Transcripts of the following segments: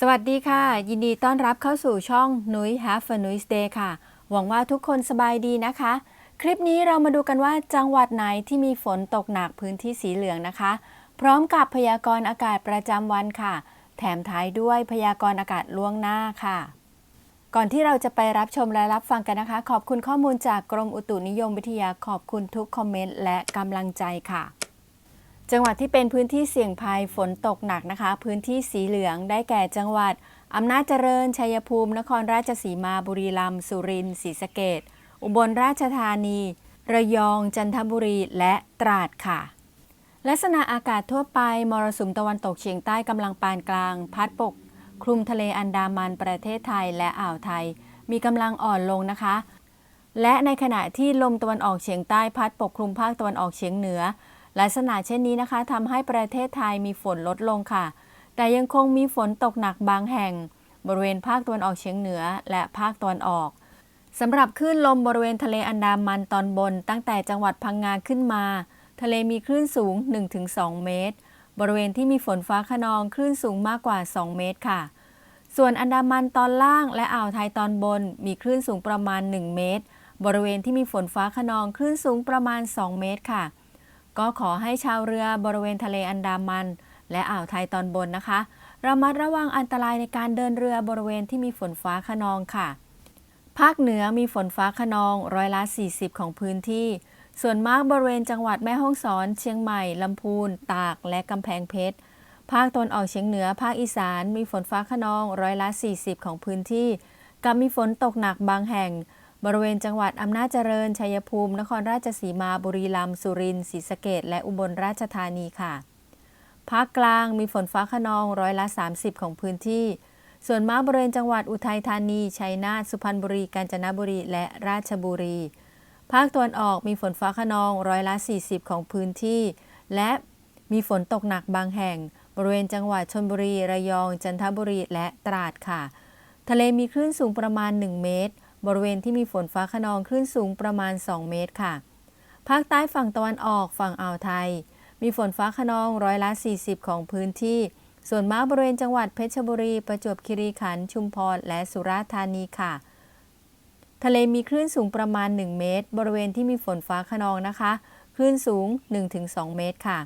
สวัสดีค่ะ ยินดีต้อนรับเข้าสู่ช่องนุ้ย Have a Nuis Day ค่ะ หวังว่าทุกคนสบายดีนะคะ คลิปนี้เรามาดูกันว่าจังหวัดไหนที่มีฝนตกหนักพื้นที่สีเหลืองนะคะ พร้อมกับพยากรณ์อากาศประจำวันค่ะ แถมท้ายด้วยพยากรณ์อากาศล่วงหน้าค่ะ ก่อนที่เราจะไปรับชมและรับฟังกันนะคะ ขอบคุณข้อมูลจากกรมอุตุนิยมวิทยาขอบคุณทุกคอมเมนต์และกำลังใจค่ะ จังหวัดที่เป็นพื้นที่เสี่ยงภัยฝนตกหนักนะคะ พื้นที่สีเหลืองได้แก่จังหวัด อำนาจเจริญ ชัยภูมิ นครราชสีมา บุรีรัมย์ สุรินทร์ ศรีสะเกษอุบลราชธานี ระยอง จันทบุรี และตราดค่ะ ลักษณะอากาศทั่วไป มรสุมตะวันตกเฉียงใต้กำลังปานกลาง พัดปก คลุมทะเลอันดามัน ประเทศไทย และอ่าวไทย มีกำลังอ่อนลงนะคะและในขณะที่ลมตะวันออกเฉียงใต้พัดปกคลุมภาคตะวันออกเฉียงเหนือ ลักษณะเช่นนี้นะคะทำให้ประเทศไทยมีฝนลดลงค่ะ แต่ยังคงมีฝนตกหนักบางแห่ง บริเวณภาคตะวันออกเฉียงเหนือและภาคตะวันออกสำหรับคลื่นลมบริเวณทะเลอันดามันตอนบน ตั้งแต่จังหวัดพังงาขึ้นมา ทะเลมีคลื่นสูง 1-2 เมตร บริเวณที่มีฝนฟ้าขนองคลื่นสูงมากกว่า 2 เมตรค่ะ ส่วนอันดามันตอนล่างและอ่าวไทยตอนบน มีคลื่นสูงประมาณ 1 เมตร บริเวณที่มีฝนฟ้าขนองคลื่นสูงประมาณ 2 เมตรค่ะ ก็ขอให้ชาวเรือบริเวณทะเลอันดามัน และอ่าวไทยตอนบนนะคะ ระมัดระวังอันตรายในการเดินเรือบริเวณที่มีฝนฟ้าขนองค่ะ ภาคเหนือมีฝนฟ้าขนองร้อยละ 40 ของพื้นที่ ส่วนมากบริเวณจังหวัดแม่ฮ่องสอน เชียงใหม่ลำพูน ตาก และกำแพงเพชร ภาคตะวันออกเฉียงเหนือ ภาคอีสาน มีฝนฟ้าขนองร้อยละ 40 ของพื้นที่ กับมีฝนตกหนักบางแห่ง บริเวณจังหวัดอำนาจเจริญ ชัยภูมิ นครราชสีมา บุรีรัมย์ สุรินทร์ ศรีสะเกษและอุบลราชธานีค่ะ ภาคกลางมีฝนฟ้าขนองร้อยละ 30 ของพื้นที่ ส่วนมากบริเวณจังหวัดอุทัยธานี ชัยนาท สุพรรณบุรี กาญจนบุรี และราชบุรี ภาคตะวันออกมีฝนฟ้าขนองร้อยละ 40 ของพื้นที่ และมีฝนตกหนักบางแห่ง บริเวณจังหวัดชนบุรี ระยอง จันทบุรี และตราดค่ะ ทะเลมีคลื่นสูงประมาณ 1 เมตร บริเวณที่มีฝนฟ้าขนองคลื่นสูงประมาณ 2 เมตรค่ะ ภาคใต้ฝั่งตะวันออกฝั่งอ่าวไทย มีฝนฟ้าขนองร้อยละ 40 ของพื้นที่ ส่วนมากบริเวณจังหวัดเพชรบุรี ประจวบคีรีขันธ์ชุมพร และสุราษฎร์ธานีค่ะ ทะเลมีคลื่นสูงประมาณ 1 เมตร บริเวณที่มีฝนฟ้าขนองนะคะ คลื่นสูง 1-2 เมตรค่ะ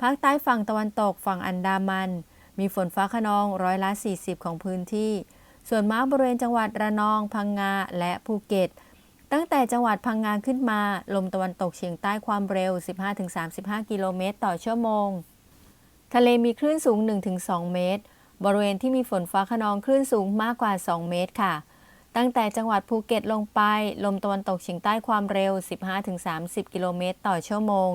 ภาคใต้ฝั่งตะวันตกฝั่งอันดามัน มีฝนฟ้าขนองร้อยละ 40 ของพื้นที่ ส่วนมากบริเวณจังหวัดระนอง พังงา และภูเก็ต ตั้งแต่จังหวัดพังงาขึ้นมา ลมตะวันตกเฉียงใต้ความเร็ว 15-35 กิโลเมตรต่อชั่วโมง ทะเลมีคลื่นสูง 1-2 เมตร บริเวณที่มีฝนฟ้าขนองคลื่นสูงมากกว่า 2 เมตรค่ะ ตั้งแต่จังหวัดภูเก็ตลงไป ลมตะวันตกเฉียงใต้ความเร็ว 15-30 กิโลเมตรต่อชั่วโมง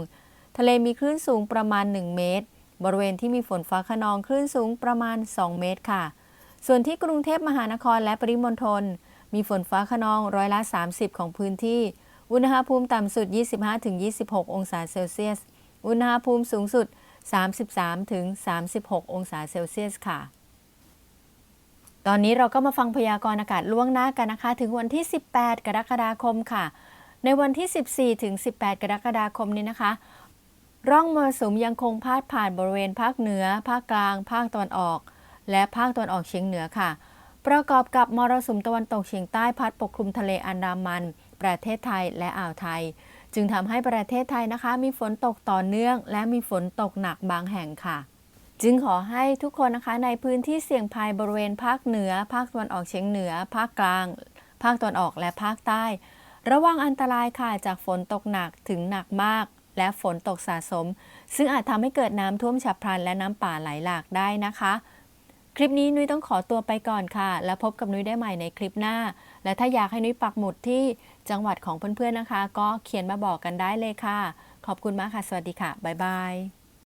ทะเลมีคลื่นสูงประมาณ 1 เมตร บริเวณที่มีฝนฟ้าขนองคลื่นสูงประมาณ 2 เมตรค่ะ ส่วนที่กรุงเทพมหานครและปริมณฑลมีฝนฟ้าขนองร้อยละ 30 ของพื้นที่ อุณหภูมิต่ำสุด 25-26 องศาเซลเซียส อุณหภูมิสูงสุด 33-36 องศาเซลเซียสค่ะ ตอนนี้เราก็มาฟังพยากรณ์อากาศล่วงหน้ากันนะคะ ถึงวันที่ 18 กรกฎาคมค่ะ ในวันที่ 14 ถึง 18 กรกฎาคมนี้นะคะ ร่องมรสุมยังคงพาดผ่านบริเวณภาคเหนือ ภาคกลาง ภาคตะวันออก และภาคตะวันออกเฉียงเหนือค่ะ ประกอบกับมรสุมตะวันตกเฉียงใต้พัดปกคลุมทะเลอันดามัน ประเทศไทยและอ่าวไทย จึงทำให้ประเทศไทยนะคะ มีฝนตกต่อเนื่อง และมีฝนตกหนักบางแห่งค่ะ จึงขอให้ทุกคนนะคะในพื้นที่เสี่ยงภัยบริเวณภาคเหนือ ภาคตะวันออกเฉียงเหนือ ภาคกลาง ภาคตะวันออกและภาคใต้ ระวังอันตรายค่ะจากฝนตกหนักถึงหนักมากและฝนตกสะสม ซึ่งอาจทำให้เกิดน้ำท่วมฉับพลันและน้ำป่าไหลหลากได้นะคะ คลิปนี้นุ้ยต้องขอตัวไปก่อนค่ะ แล้วพบกับนุ้ยได้ใหม่ในคลิปหน้า และถ้าอยากให้นุ้ยปักหมุดที่จังหวัดของเพื่อนๆนะคะ ก็เขียนมาบอกกันได้เลยค่ะ ขอบคุณมากค่ะ สวัสดีค่ะ บ๊ายบาย